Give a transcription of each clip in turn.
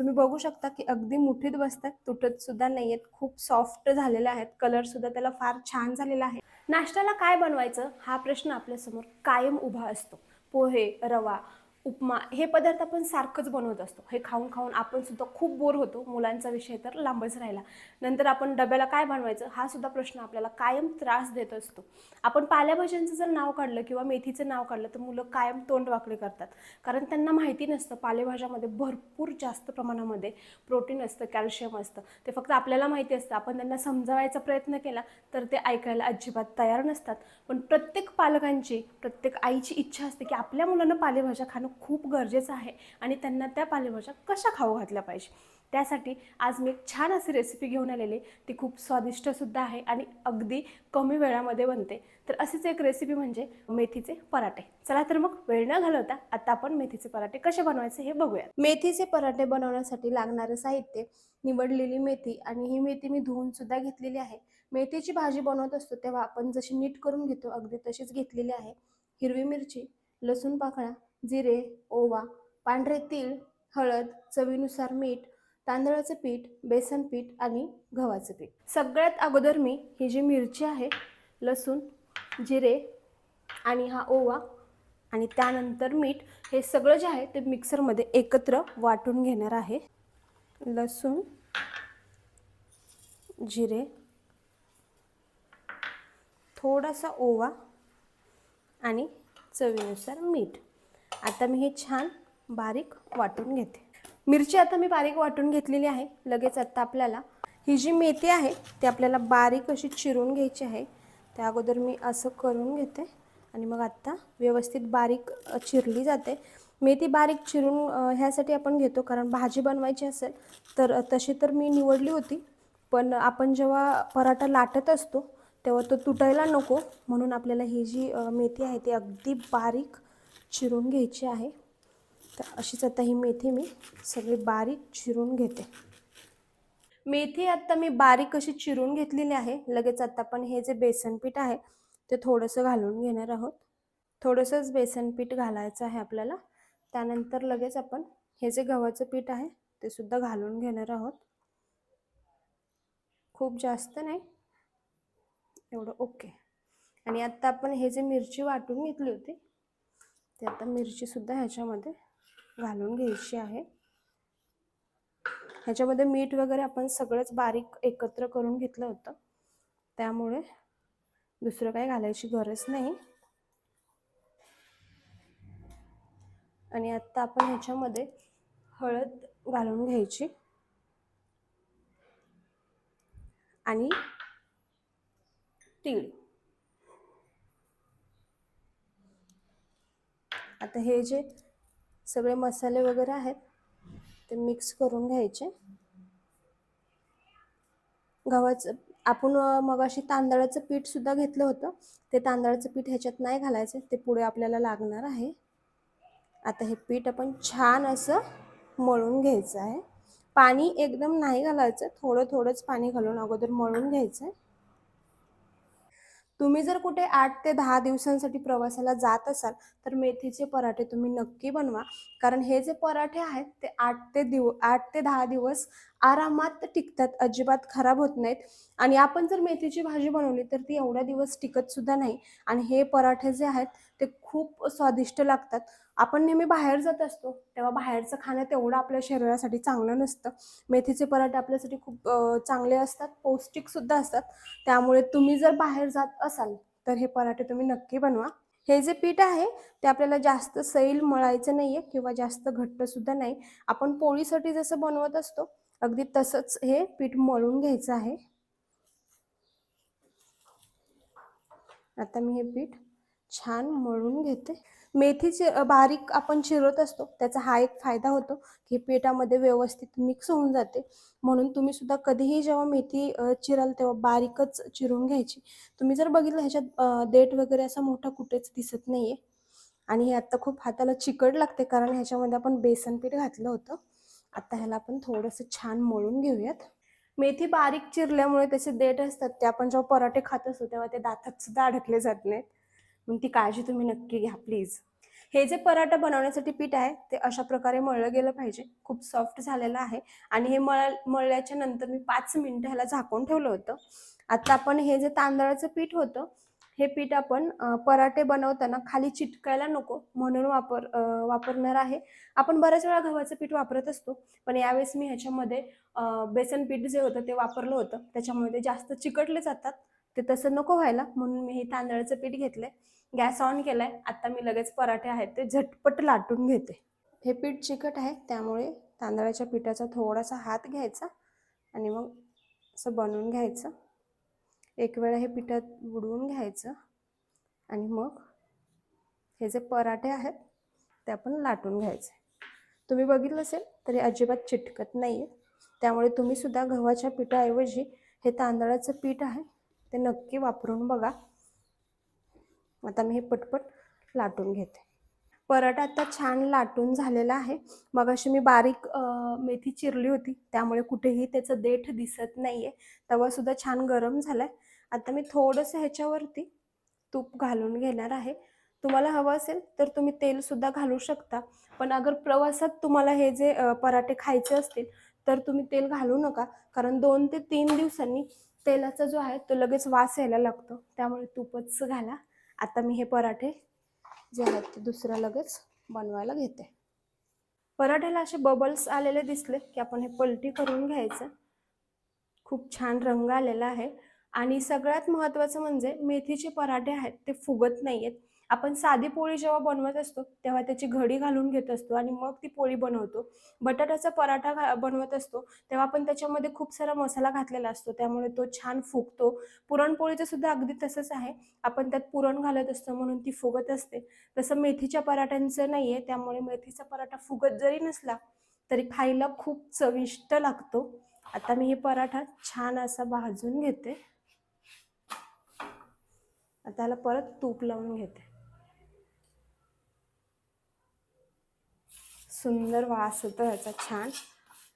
तुम्ही बघू शकता की अगदी मुठीत बसतात तुटत सुद्धा नाही आहेत खूप सॉफ्ट झालेले आहेत कलर सुद्धा त्याला फार छान झालेला आहे. नाश्त्याला काय बनवायचं? हा प्रश्न आपल्यासमोर कायम उभा असतो. पोहे रवा उपमा हे पदार्थ आपण सारखंच बनवत असतो. हे खाऊन खाऊन आपण सुद्धा खूप बोर होतो मुलांचा विषय तर लांबच राहिला. नंतर आपण डब्याला काय बनवायचं हा सुद्धा प्रश्न आपल्याला कायम त्रास देत असतो. आपण पालेभाज्यांचं जर नाव काढलं किंवा मेथीचं नाव काढलं तर मुलं कायम तोंड वाकडे करतात. कारण त्यांना माहिती नसतं पालेभाज्यामध्ये भरपूर जास्त प्रमाणामध्ये प्रोटीन असतं कॅल्शियम असतं. ते फक्त आपल्याला माहिती असतं. आपण त्यांना समजावायचा प्रयत्न केला तर ते ऐकायला अजिबात तयार नसतात. पण प्रत्येक पालकांची प्रत्येक आईची इच्छा असते की आपल्या मुलांना पालेभाज्या खाणं खूप गरजेचं आहे आणि त्यांना त्या पालेभाज्या कशा खाऊ घातल्या पाहिजे. त्यासाठी आज मी एक छान अशी रेसिपी घेऊन आलेली ती खूप स्वादिष्टसुद्धा आहे आणि अगदी कमी वेळामध्ये बनते. तर अशीच एक रेसिपी म्हणजे मेथीचे पराठे. चला तर मग वेळ न घालवता आता आपण मेथीचे पराठे कसे बनवायचे हे बघूया. मेथीचे पराठे बनवण्यासाठी लागणारे साहित्य निवडलेली मेथी आणि ही मेथी मी धुवून सुद्धा घेतलेली आहे. मेथीची भाजी बनवत असतो तेव्हा आपण जशी नीट करून घेतो अगदी तशीच घेतलेली आहे. हिरवी मिरची लसूण पाकळ्या जिरे ओवा पांढरे तीळ हळद चवीनुसार मीठ तांदळाचं पीठ बेसन पीठ आणि गव्हाचं पीठ. सगळ्यात अगोदर मी ही जी मिरची आहे लसूण जिरे आणि हा ओवा आणि त्यानंतर मीठ हे सगळं जे आहे ते मिक्सरमध्ये एकत्र वाटून घेणार आहे. लसूण जिरे थोडासा ओवा आणि चवीनुसार मीठ. आता मी हे छान बारीक वाटून घेते. मिरची आता मी बारीक वाटून घेतलेली आहे. लगेच आत्ता आपल्याला ही जी मेथी आहे ती आपल्याला बारीक अशी चिरून घ्यायची आहे. त्या अगोदर मी असं करून घेते आणि मग आत्ता व्यवस्थित बारीक चिरली जाते. मेथी बारीक चिरून ह्यासाठी आपण घेतो कारण भाजी बनवायची असेल तर तशी तर मी निवडली होती. पण आपण जेव्हा पराठा लाटत असतो तेव्हा तो तुटायला नको. म्हणून आपल्याला ही जी मेथी आहे ती अगदी बारीक चिरून घ्यायची आहे. तर अशीच आता ही मेथी मी सगळी बारीक चिरून घेते. मेथी आत्ता मी बारीक अशी चिरून घेतलेली आहे. लगेच आता आपण हे जे बेसन पीठ आहे ते थोडंसं घालून घेणार आहोत. थोडंसंच बेसन पीठ घालायचं आहे आपल्याला. त्यानंतर लगेच आपण हे जे गव्हाचं पीठ आहे ते सुद्धा घालून घेणार आहोत. खूप जास्त नाही. एवढं ओके. आणि आत्ता आपण हे जे मिरची वाटून घेतली होती ते आता मिरचीसुद्धा ह्याच्यामध्ये घालून घ्यायची आहे. ह्याच्यामध्ये मीठ वगैरे आपण सगळंच बारीक एकत्र करून घेतलं होतं. त्यामुळे दुसरं काही घालायची गरज नाही. आणि आत्ता आपण ह्याच्यामध्ये हळद घालून घ्यायची. आणि तीळ. आता हे जे सगळे मसाले वगैरे आहेत ते मिक्स करून घ्यायचे. गव्हाचं आपण मग मगाशी तांदळाचं पीठ सुद्धा घेतलं होतं. ते तांदळाचं पीठ ह्याच्यात नाही घालायचं ते पुढे आपल्याला लागणार आहे. आता हे पीठ आपण छान असं मळून घ्यायचं आहे. पाणी एकदम नाही घालायचं थोडं थोडंच पाणी घालून अगोदर मळून घ्यायचं आहे. तुम्ही जर कुठे आठ ते दहा दिवसांसाठी प्रवासाला जात असाल तर मेथीचे पराठे तुम्ही नक्की बनवा. कारण हे जे पराठे आहेत ते आठ ते दिव आठ ते दहा दिवस आरामात टिकतात अजिबात खराब होत नाहीत. आणि आपण जर मेथीची भाजी बनवली तर ती एवढ्या दिवस टिकत सुद्धा नाही. आणि हे पराठे जे आहेत ते खूप स्वादिष्ट लागतात. आपण नेहमी बाहेर जात असतो तेव्हा बाहेरचं खाणं तेवढं आपल्या शरीरासाठी चांगलं नसतं. मेथीचे पराठे आपल्यासाठी खूप चांगले असतात पौष्टिक सुद्धा असतात. त्यामुळे तुम्ही जर बाहेर जात असाल तर हे पराठे तुम्ही नक्की बनवा. हे जे पीठ आहे ते आपल्याला जास्त सैल मळायचं नाही आहे किंवा जास्त घट्ट सुद्धा नाही. आपण पोळीसाठी जसं बनवत असतो अगदी तसंच हे पीठ मळून घ्यायचं आहे. आता मी हे पीठ छान मळून घेते. मेथीचे बारीक आपण चिरत असतो त्याचा हा एक फायदा होतो की पिठामध्ये व्यवस्थित मिक्स होऊन जाते. म्हणून तुम्ही सुद्धा कधीही जेव्हा मेथी चिराल तेव्हा बारीकच चिरून घ्यायची. तुम्ही जर बघितलं ह्याच्यात देठ वगैरे असा मोठा कुठेच दिसत नाहीये. आणि हे आता खूप हाताला चिकट लागते कारण ह्याच्यामध्ये आपण बेसन पीठ घातलं होतं. आता ह्याला आपण थोडंसं छान मळून घेऊयात. मेथी बारीक चिरल्यामुळे त्याचे देठ असतात ते आपण जेव्हा पराठे खात असतो तेव्हा ते दातात सुद्धा अडकले जात नाहीत. मग ती काळजी तुम्ही नक्की घ्या प्लीज हे जे पराठा बनवण्यासाठी पीठ आहे ते अशा प्रकारे मळलं गेलं पाहिजे. खूप सॉफ्ट झालेलं आहे. आणि हे मळ मळल्याच्या नंतर मी पाच मिनिटं ह्याला झाकून ठेवलं होतं. आता आपण हे जे तांदळाचं पीठ होतं हे पीठ आपण पराठे बनवताना खाली चिटकायला नको. म्हणून वापर वापरणार आहे. आपण बऱ्याच वेळा गव्हाचं पीठ वापरत असतो. पण यावेळेस मी ह्याच्यामध्ये बेसन पीठ जे होतं ते वापरलं होतं. त्याच्यामुळे ते जास्त चिकटले जातात. ते तसं नको व्हायला. म्हणून मी हे तांदळाचं पीठ घेतलंय. गॅस ऑन केलाय. आता मी लगेच पराठे आहेत ते झटपट लाटून घेते. हे पीठ चिकट आहे त्यामुळे तांदळाच्या पिठाचा थोडासा हात घ्यायचा आणि मग असं बनवून घ्यायचं. एक वेळा हे पिठात बुडवून घ्यायचं आणि मग हे जे पराठे आहेत ते आपण लाटून घ्यायचे. तुम्ही बघितलं असेल तरी अजिबात चिटकत नाही आहे त्यामुळे तुम्हीसुद्धा गव्हाच्या पिठाऐवजी हे तांदळाचं पीठ आहे ते नक्की वापरून बघा. आता मी हे पटपट लाटून घेते. पराठा आता छान लाटून झालेला आहे. मग अशी मी बारीक मेथी चिरली होती त्यामुळे कुठेही त्याचं देठ दिसत नाही आहे तवासुद्धा छान गरम झालाय. आता मी थोडंसं ह्याच्यावरती तूप घालून घेणार आहे. तुम्हाला हवं असेल तर तुम्ही तेलसुद्धा घालू शकता. पण अगर प्रवासात तुम्हाला हे जे पराठे खायचे असतील तर तुम्ही तेल घालू नका. कारण दोन ते तीन दिवसांनी तेलाचा जो आहे तो लगेच वास यायला लागतो. त्यामुळे तूपच घाला. आता मी हे पराठे जे आहेत ते दुसऱ्या लगेच बनवायला घेते. पराठ्याला असे बबल्स आलेले दिसले की आपण हे पलटी करून घ्यायचं. खूप छान रंग आलेला आहे. आणि सगळ्यात महत्त्वाचं म्हणजे मेथीचे पराठे आहेत ते फुगत नाही आहेत आपण साधी पोळी जेव्हा बनवत असतो तेव्हा त्याची घडी घालून घेत असतो आणि मग ती पोळी बनवतो. बटाट्याचा पराठा घा बनवत असतो तेव्हा आपण त्याच्यामध्ये खूप सारा मसाला घातलेला असतो. त्यामुळे तो छान फुगतो. पुरणपोळीचं सुद्धा अगदी तसंच आहे. आपण त्यात पुरण घालत असतो म्हणून ती फुगत असते. तसं मेथीच्या पराठ्यांचं नाही आहे त्यामुळे मेथीचा पराठा फुगत जरी नसला तरी खायला खूप चविष्ट लागतो. आता मी हे पराठा छान असा भाजून घेते. आता त्याला परत तूप लावून घेते. सुंदर वास येतो ह्याचा छान.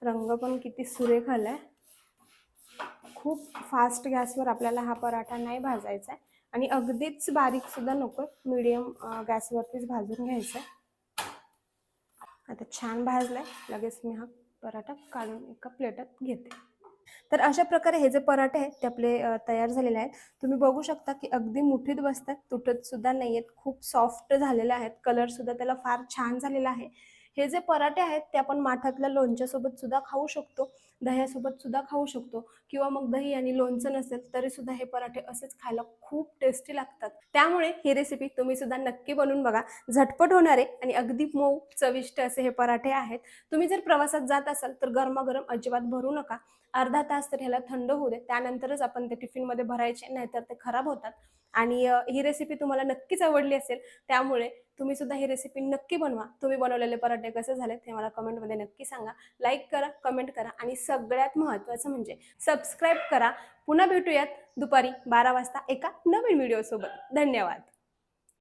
रंग पण किती सुरेख आलाय खूप फास्ट गॅसवर आपल्याला हा पराठा नाही भाजायचा आहे. आणि अगदीच बारीकसुद्धा नको मीडियम गॅसवरतीच भाजून घ्यायचं आहे. आता छान भाजलाय. लगेच मी हा पराठा काढून एका प्लेटात घेते. तर अशा प्रकारे हे जे पराठे आहेत ते आपले तयार झालेले आहेत. तुम्ही बघू शकता की अगदी मुठीत बसतात तुटत सुद्धा नाही आहेत खूप सॉफ्ट झालेले आहेत. कलर सुद्धा त्याला फार छान झालेला आहे. हे जे पराठे आहेत ते आपण माठातल्या लोणच्यासोबत सुद्धा खाऊ शकतो दह्यासोबत सुद्धा खाऊ शकतो किंवा मग दही आणि लोणचं नसेल तरी सुद्धा हे पराठे असेच खायला खूप टेस्टी लागतात. त्यामुळे ही रेसिपी तुम्ही सुद्धा नक्की बनवून बघा. झटपट होणारे आणि अगदी मऊ चविष्ट असे हे पराठे आहेत. तुम्ही जर प्रवासात जात असाल तर गरमागरम अजिबात भरू नका. अर्धा तास तर ह्याला थंड होऊ दे. त्यानंतरच आपण ते टिफिनमध्ये भरायचे नाहीतर ते खराब होतात. आणि ही रेसिपी तुम्हाला नक्कीच आवडली असेल त्यामुळे तुम्ही सुद्धा ही रेसिपी नक्की बनवा. तुम्ही बनवलेले पराठे कसे झाले ते मला कमेंटमध्ये नक्की सांगा. लाईक करा कमेंट करा आणि सगळ्यात महत्त्वाचं म्हणजे सबस्क्राईब करा. पुन्हा भेटूयात दुपारी बारा वाजता एका नवीन व्हिडिओसोबत धन्यवाद.